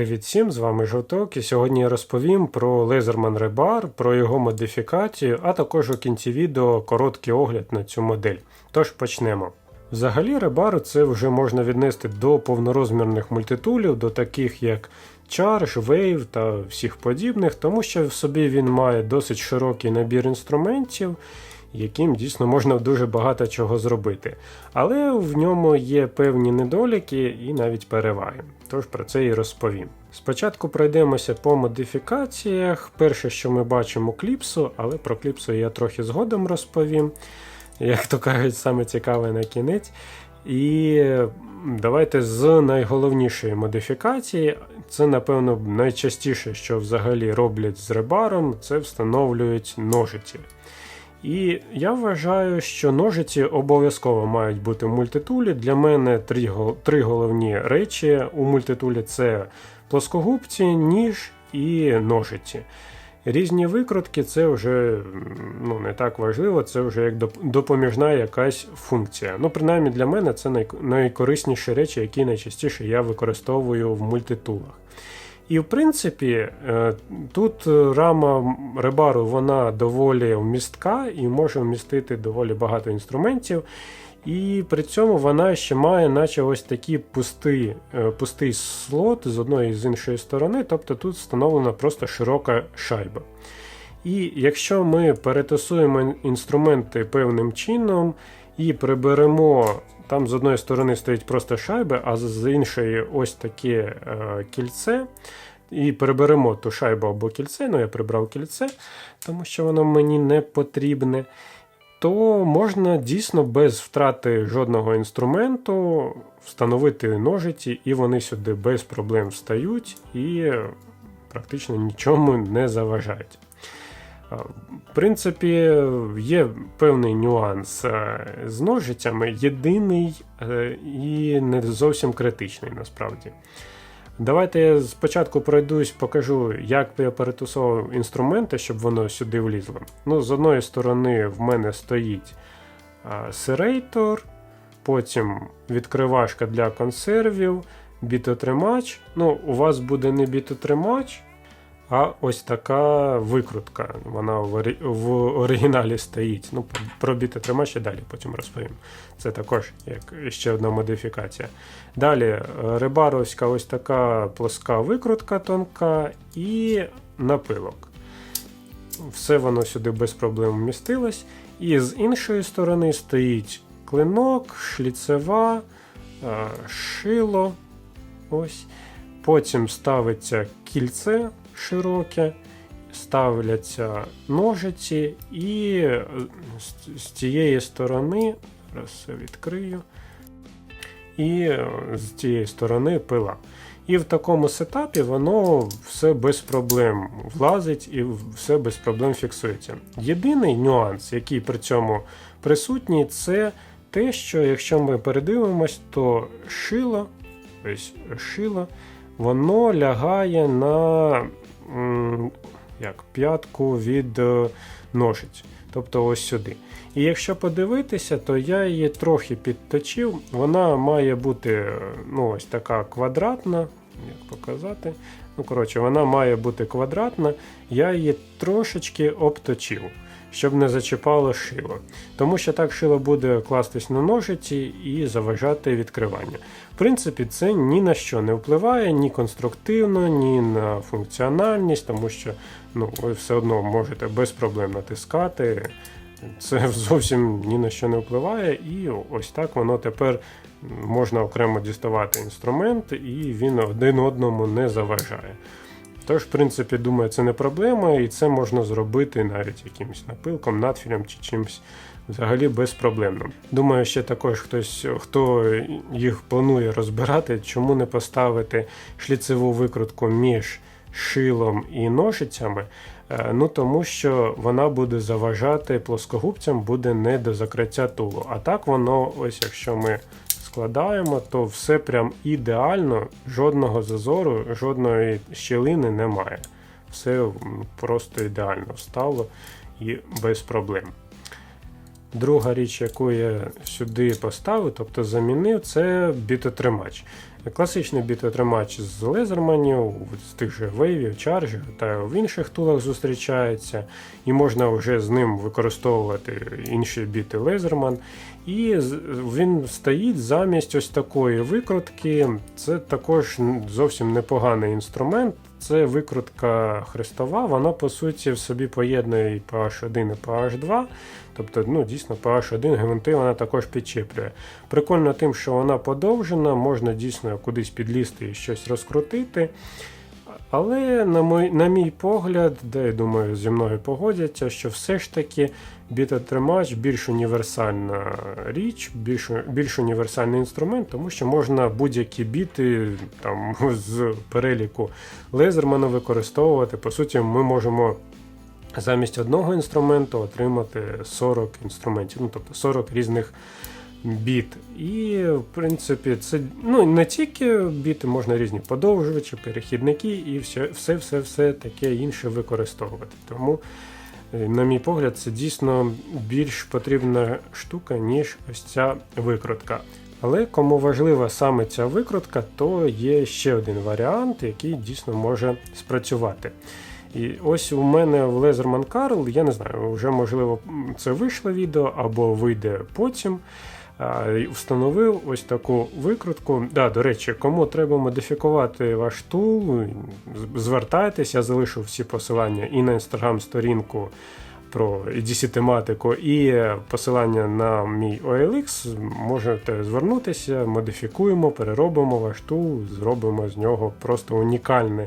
Привіт всім, з вами Жовток, і сьогодні я розповім про Laserman Rebar, про його модифікацію, а також у кінці відео короткий огляд на цю модель. Тож почнемо. Взагалі, Rebar це вже можна віднести до повнорозмірних мультитулів, до таких як Charge, Wave та всіх подібних, тому що в собі він має досить широкий набір інструментів, яким дійсно можна дуже багато чого зробити. Але в ньому є певні недоліки і навіть переваги. Тож про це і розповім. Спочатку пройдемося по модифікаціях. Перше, що ми бачимо кліпсу, але про кліпсу я трохи згодом розповім. Як то кажуть, саме цікаве на кінець. І давайте з найголовнішої модифікації. Це, напевно, найчастіше, що взагалі роблять з ребаром, це встановлюють ножиці. І я вважаю, що ножиці обов'язково мають бути в мультитулі. Для мене три, три головні речі у мультитулі це плоскогубці, ніж і ножиці. Різні викрутки це вже ну, не так важливо, це вже як допоміжна якась функція. Ну, принаймні для мене це найкорисніші речі, які найчастіше я використовую в мультитулах. І в принципі, е, тут рама ребару вона доволі вмістка і може вмістити доволі багато інструментів. І при цьому вона ще має, наче ось такий пустий, е, пустий слот з одної і з іншої сторони, тобто тут встановлена просто широка шайба. І якщо ми перетасуємо інструменти певним чином і приберемо, там з одної сторони стоїть просто шайба, а з іншої ось таке е, кільце. І переберемо ту шайбу або кільце, ну я прибрав кільце, тому що воно мені не потрібне то можна дійсно без втрати жодного інструменту встановити ножиці, і вони сюди без проблем встають і практично нічому не заважають. В принципі, є певний нюанс з ножицями, єдиний е, і не зовсім критичний насправді. Давайте я спочатку пройдусь, покажу, як я перетусував інструменти, щоб воно сюди влізло. Ну, З одної сторони, в мене стоїть серейтор, потім відкривашка для консервів, бітотримач. Ну, У вас буде не бітотримач, а ось така викрутка. Вона в оригіналі стоїть. Ну, Про бітотрима ще далі потім розповім. Це також як ще одна модифікація. Далі рибаровська ось така плоска викрутка тонка і напилок. Все воно сюди без проблем вмістилось. І з іншої сторони стоїть клинок, шліцева, шило. Ось. Потім ставиться кільце широке, ставляться ножиці, і з цієї сторони, зараз все відкрию, і з цієї сторони пила. І в такому сетапі воно все без проблем влазить і все без проблем фіксується. Єдиний нюанс, який при цьому присутній, це те, що якщо ми передивимось, то шило, ось шило, воно лягає на як, п'ятку від е, ножиць. Тобто ось сюди. І якщо подивитися, то я її трохи підточив. Вона має бути е, ну, ось така квадратна. Як показати? Ну, коротше, Вона має бути квадратна, я її трошечки обточив щоб не зачіпало шило. Тому що так шило буде кластись на ножиці і заважати відкривання. В принципі, це ні на що не впливає, ні конструктивно, ні на функціональність, тому що ну, ви все одно можете без проблем натискати. Це зовсім ні на що не впливає, і ось так воно тепер можна окремо діставати інструмент, і він один одному не заважає. Тож, в принципі, думаю, це не проблема, і це можна зробити навіть якимось напилком, надфілем чи чимось взагалі безпроблемно. Думаю, ще також хтось, хто їх планує розбирати, чому не поставити шліцеву викрутку між шилом і ножицями. Е, ну тому що вона буде заважати плоскогубцям, буде не до закриття тулу. А так воно, ось якщо ми складаємо, то все прям ідеально, жодного зазору, жодної щілини немає. Все просто ідеально встало і без проблем. Друга річ, яку я сюди поставив, тобто замінив, це бітотримач. Класичний бітотримач з лезерманів, з тих же вейвів, чаржів та в інших тулах зустрічається, і можна вже з ним використовувати інші біти лезерман. І він стоїть замість ось такої викрутки. Це також зовсім непоганий інструмент. Це викрутка хрестова, вона по суті в собі поєднує і PH1 і PH2. Тобто, ну, дійсно, PH1 гвинти вона також підчеплює. Прикольно тим, що вона подовжена, можна дійсно кудись підлізти і щось розкрутити. Але, на мій, на мій погляд, де я думаю, зі мною погодяться, що все ж таки бітотримач більш універсальна річ, більш більш універсальний інструмент, тому що можна будь-які біти там, з переліку лезермана використовувати. По суті, ми можемо замість одного інструменту отримати 40 інструментів, ну тобто 40 різних біт. І, в принципі, це ну, не тільки біти, можна різні подовжувачі, перехідники і все-все-все таке інше використовувати. Тому, на мій погляд, це дійсно більш потрібна штука, ніж ось ця викрутка. Але кому важлива саме ця викрутка, то є ще один варіант, який дійсно може спрацювати. І ось у мене в Лезерман Карл, я не знаю, вже можливо це вийшло відео або вийде потім. Встановив ось таку викрутку. Да, До речі, кому треба модифікувати ваш тул, звертайтеся, я залишу всі посилання і на інстаграм-сторінку про EDC-тематику, і посилання на мій OLX. Можете звернутися, модифікуємо, переробимо ваш тул, зробимо з нього просто унікальний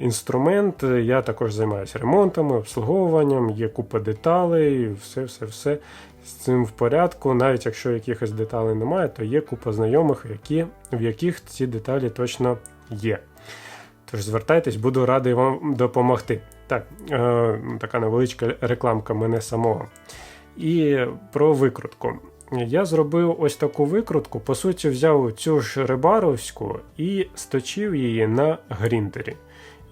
інструмент. Я також займаюся ремонтами, обслуговуванням, є купа деталей, все-все-все з цим в порядку. Навіть якщо якихось деталей немає, то є купа знайомих, які, в яких ці деталі точно є. Тож звертайтесь, буду радий вам допомогти. Так, е, така невеличка рекламка мене самого. І про викрутку. Я зробив ось таку викрутку. По суті, взяв цю ж рибаровську і сточив її на гріндері.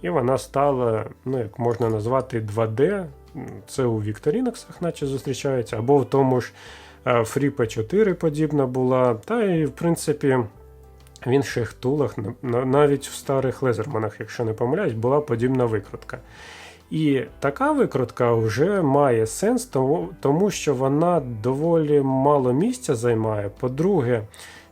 І вона стала, ну як можна назвати, 2D. Це у Вікторінаксах, наче зустрічається, або в тому ж FreeP 4 подібна була. Та і, в принципі, в інших тулах, навіть в старих лезерманах, якщо не помиляюсь, була подібна викрутка. І така викрутка вже має сенс, тому, тому що вона доволі мало місця займає. По-друге,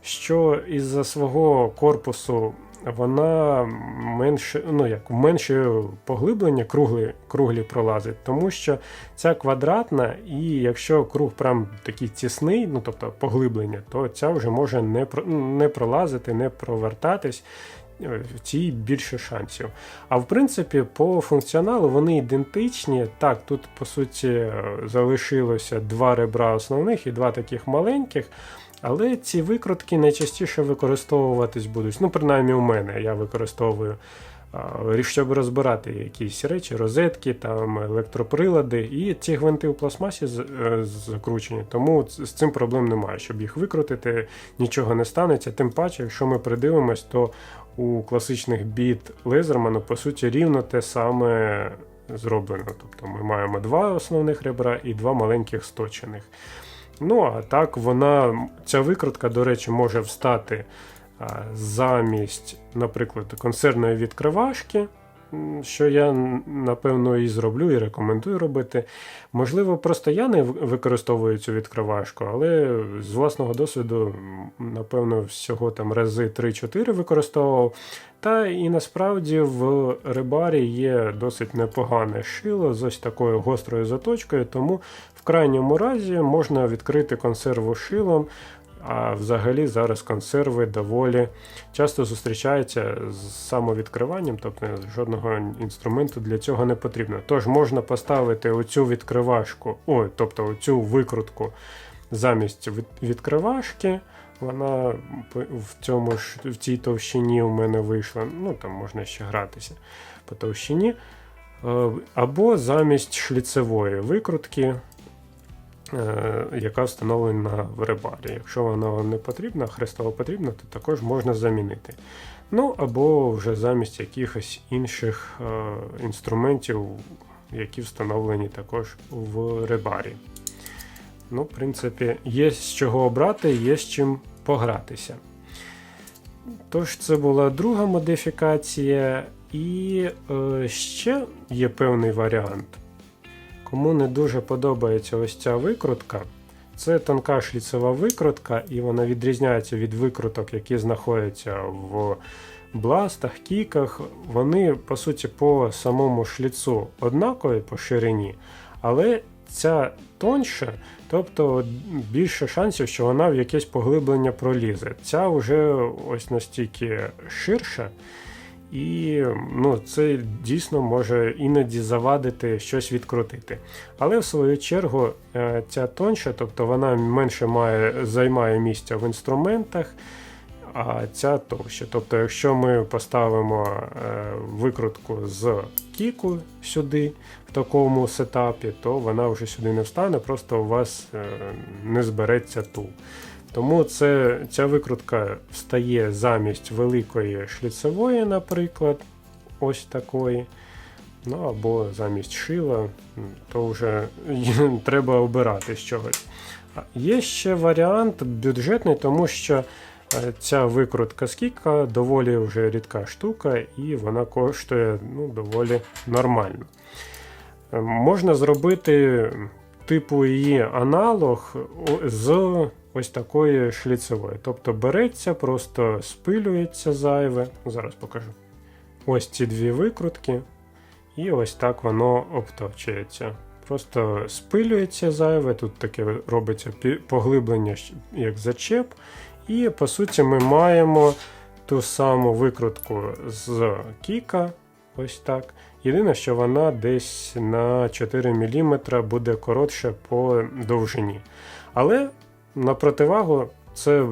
що із-за свого корпусу вона менше, ну як менше поглиблення круглі круглі пролазить, тому що ця квадратна, і якщо круг прям такий тісний, ну тобто поглиблення, то ця вже може не не пролазити, не провертатись. Е, в цій більше шансів. А в принципі, по функціоналу вони ідентичні. Так, тут, по суті, залишилося два ребра основних і два таких маленьких. Але ці викрутки найчастіше використовуватись будуть. Ну, принаймні у мене я використовую, щоб розбирати якісь речі, розетки, там, електроприлади. І ці гвинти у пластмасі е, закручені, тому з цим проблем немає. Щоб їх викрутити, нічого не станеться. Тим паче, якщо ми придивимось, то у класичних біт Лезерману, по суті, рівно те саме зроблено. Тобто ми маємо два основних ребра і два маленьких сточених. Ну, а так, вона, ця викрутка, до речі, може встати замість, наприклад, консервної відкривашки що я напевно і зроблю, і рекомендую робити. Можливо, просто я не використовую цю відкривашку, але з власного досвіду, напевно, всього там рази 3-4 використовував. Та і насправді в рибарі є досить непогане шило з ось такою гострою заточкою, тому крайньому разі можна відкрити консерву шилом. А взагалі зараз консерви доволі часто зустрічаються з самовідкриванням, тобто жодного інструменту для цього не потрібно. Тож можна поставити оцю відкривашку, ой, тобто оцю викрутку замість відкривашки. Вона в цьому в цій товщині у мене вийшла. Ну там можна ще гратися по товщині. Е, або замість шліцевої викрутки яка встановлена в ребарі. Якщо вона вам не потрібна, хрестова потрібна, то також можна замінити. Ну або вже замість якихось інших е, інструментів, які встановлені також в ребарі. Ну, В принципі, є з чого обрати, є з чим погратися. Тож, це була друга модифікація, і е, ще є певний варіант. Кому не дуже подобається ось ця викрутка, це тонка шліцева викрутка, і вона відрізняється від викруток, які знаходяться в бластах, кіках. Вони, по суті, по самому шліцу однакові по ширині, але ця тоньша, тобто більше шансів, що вона в якесь поглиблення пролізе. Ця вже ось настільки ширша. І ну, це дійсно може іноді завадити щось відкрутити. Але в свою чергу е, ця тонша, тобто вона менше має, займає місця в інструментах, а ця товща. Тобто, якщо ми поставимо е, викрутку з кіку сюди, в такому сетапі, то вона вже сюди не встане, просто у вас е, не збереться тул. Тому це, ця викрутка встає замість великої шліцевої, наприклад, ось такої. Ну або замість шила, то вже треба обирати з чогось. Є ще варіант бюджетний, тому що е, ця викрутка скіка доволі вже рідка штука, і вона коштує ну, доволі нормально. Е, можна зробити типу її аналог з ось такої шліцевої. Тобто береться, просто спилюється зайве. Зараз покажу. Ось ці дві викрутки, і ось так воно обточується. Просто спилюється зайве, тут таке робиться поглиблення як зачеп. І по суті ми маємо ту саму викрутку з Кіка. Ось так. Єдине, що вона десь на 4 мм буде коротше по довжині. Але на противагу, це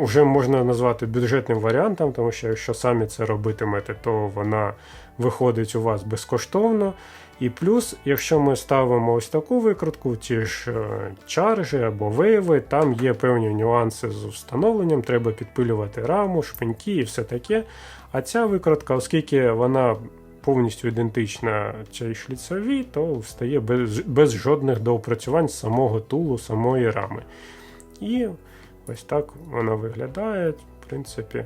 вже можна назвати бюджетним варіантом, тому що якщо самі це робитимете, то вона виходить у вас безкоштовно. І плюс, якщо ми ставимо ось таку викрутку, ті ж е, чаржі або вейви, там є певні нюанси з встановленням, треба підпилювати раму, шпиньки і все таке. А ця викрутка, оскільки вона повністю ідентична цій шліцевій, то встає без, без жодних доопрацювань самого тулу, самої рами. І ось так вона виглядає, в принципі,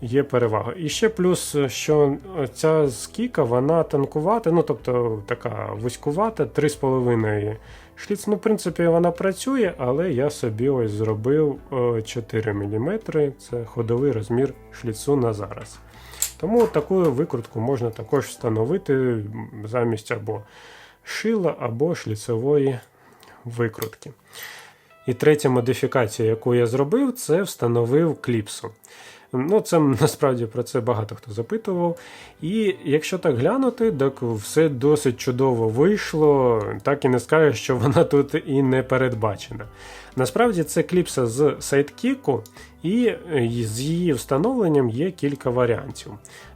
є перевага. І ще плюс, що ця скіка, вона тонкувата, ну тобто така вузькувата, 3,5 шліц. Ну, в принципі, вона працює, але я собі ось зробив 4 мм. Це ходовий розмір шліцу на зараз. Тому таку викрутку можна також встановити замість або шила, або шліцевої викрутки. І третя модифікація, яку я зробив, це встановив кліпсу. Ну, це насправді про це багато хто запитував. І якщо так глянути, так все досить чудово вийшло, так і не скажеш, що вона тут і не передбачена. Насправді це кліпса з сайдкіку, і з її встановленням є кілька варіантів.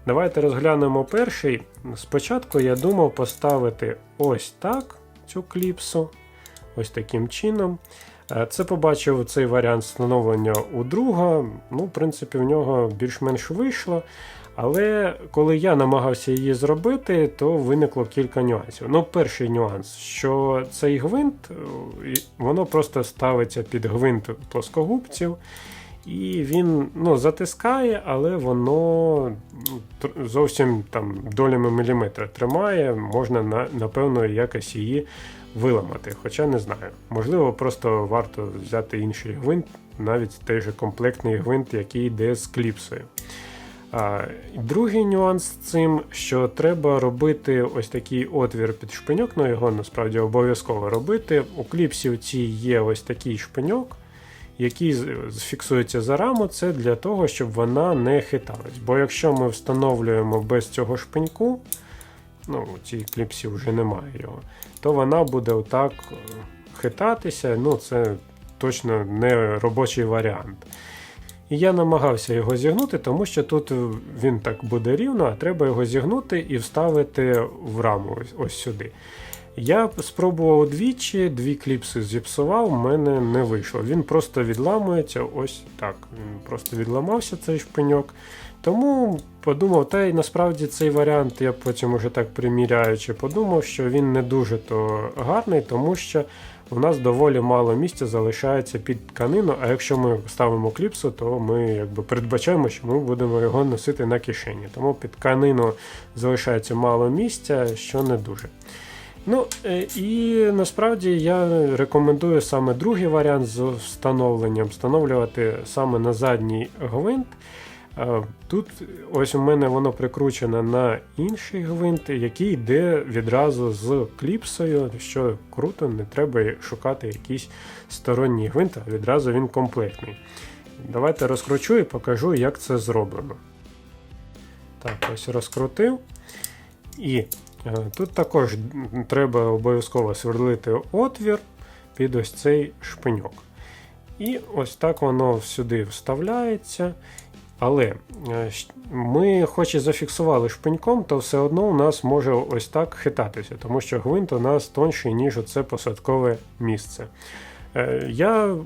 Давайте розглянемо перший. Спочатку я думав поставити ось так цю кліпсу, ось таким чином. Е, це побачив цей варіант встановлення у друга. Ну, в принципі, в нього більш-менш вийшло. Але коли я намагався її зробити, то виникло кілька нюансів. Ну, перший нюанс, що цей гвинт, е, воно просто ставиться під гвинт плоскогубців. І він ну, затискає, але воно зовсім там долями міліметра тримає, можна напевно якось її виламати. Хоча не знаю. Можливо, просто варто взяти інший гвинт, навіть той же комплектний гвинт, який йде з кліпсою. А, Другий нюанс з цим, що треба робити ось такий отвір під шпиньок, ну його насправді обов'язково робити. У кліпсі у є ось такий шпиньок, який фіксується за раму, це для того, щоб вона не хиталась. Бо якщо ми встановлюємо без цього шпиньку, ну у цій кліпсі вже немає його, то вона буде отак е, хитатися. ну Це точно не робочий варіант. І я намагався його зігнути, тому що тут він так буде рівно, а треба його зігнути і вставити в раму ось, ось сюди. Я спробував двічі, дві кліпси зіпсував, в мене не вийшло. Він просто відламується ось так. Він просто відламався цей шпиньок. Тому подумав, та й насправді цей варіант, я потім уже так приміряючи, подумав, що він не дуже то гарний, тому що у нас доволі мало місця залишається під тканину, а якщо ми ставимо кліпсу, то ми якби передбачаємо, що ми будемо його носити на кишені. Тому під тканину залишається мало місця, що не дуже. Ну е, і насправді я рекомендую саме другий варіант з встановленням, встановлювати саме на задній гвинт. Тут ось у мене воно прикручене на інший гвинт, який йде відразу з кліпсою, що круто, не треба шукати якийсь сторонній гвинт, а відразу він комплектний. Давайте розкручу і покажу, як це зроблено. Так, ось розкрутив. І Е, Тут також треба обов'язково сверлити отвір під ось цей шпиньок. І ось так воно сюди вставляється. Але е, ми, хоч і зафіксували шпиньком, то все одно у нас може ось так хитатися, тому що гвинт у нас тонший, ніж оце посадкове місце. Е, Я е,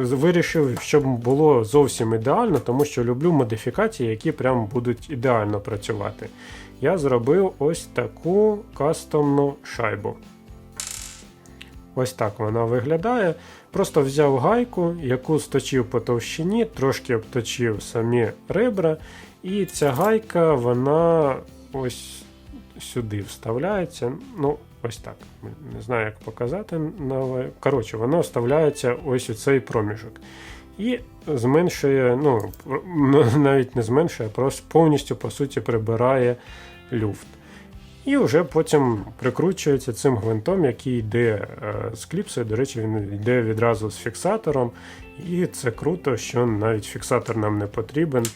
вирішив, щоб було зовсім ідеально, тому що люблю модифікації, які прям будуть ідеально працювати. Я зробив ось таку кастомну шайбу. Ось так вона виглядає. Просто взяв гайку, яку сточив по товщині, трошки обточив самі ребра, і ця гайка, вона ось сюди вставляється. Ну, ось так. Не знаю, як показати. Коротше, вона вставляється ось у цей проміжок. І зменшує, ну, навіть не зменшує, а просто повністю, по суті, прибирає люфт. І вже потім прикручується цим гвинтом, який йде е, з кліпсою. До речі, він йде відразу з фіксатором. І це круто, що навіть фіксатор нам не потрібен,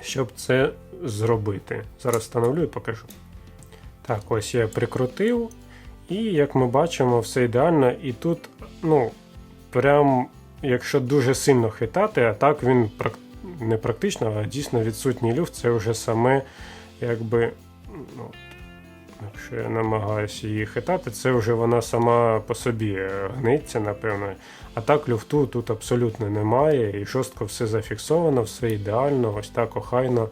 щоб це зробити. Зараз встановлю і покажу. Так, ось я прикрутив. І як ми бачимо, все ідеально. І тут, ну, прям, якщо дуже сильно хитати, а так він не практично, а дійсно відсутній люфт, це вже саме якби. Ну, Якщо я намагаюся її хитати, це вже вона сама по собі е, гниться, напевно. А так люфту тут абсолютно немає, і жорстко все зафіксовано, все ідеально, ось так охайно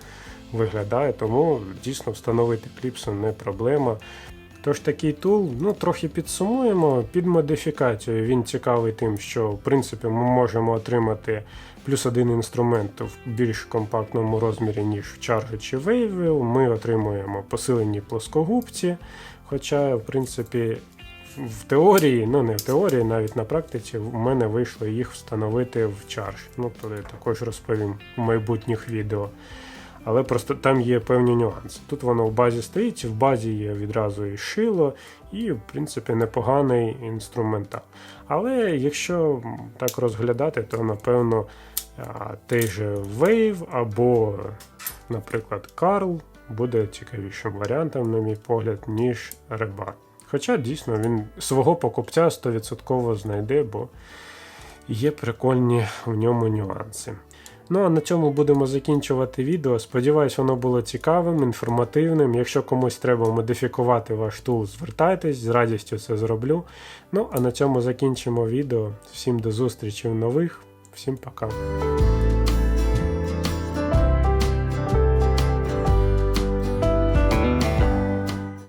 виглядає, тому дійсно встановити кліпсу не проблема. Тож такий тул, ну трохи підсумуємо. Під модифікацією він цікавий тим, що в принципі ми можемо отримати плюс один інструмент в більш компактному розмірі, ніж в Charge чи Wavell. Ми отримуємо посилені плоскогубці. Хоча, в принципі, в теорії, ну не в теорії, навіть на практиці, в мене вийшло їх встановити в Charge. Ну, то я також розповім в майбутніх відео. Але просто там є певні нюанси. Тут воно в базі стоїть, в базі є відразу і шило, і, в принципі, непоганий інструментал. Але якщо так розглядати, то напевно той же Wave або, наприклад, Carl буде цікавішим варіантом, на мій погляд, ніж Rebar. Хоча дійсно він свого покупця 100% знайде, бо є прикольні в ньому нюанси. Ну а на цьому будемо закінчувати відео. Сподіваюсь, воно було цікавим, інформативним. Якщо комусь треба модифікувати ваш тул, звертайтесь, з радістю це зроблю. Ну а на цьому закінчимо відео. Всім до зустрічі в нових, всім пока.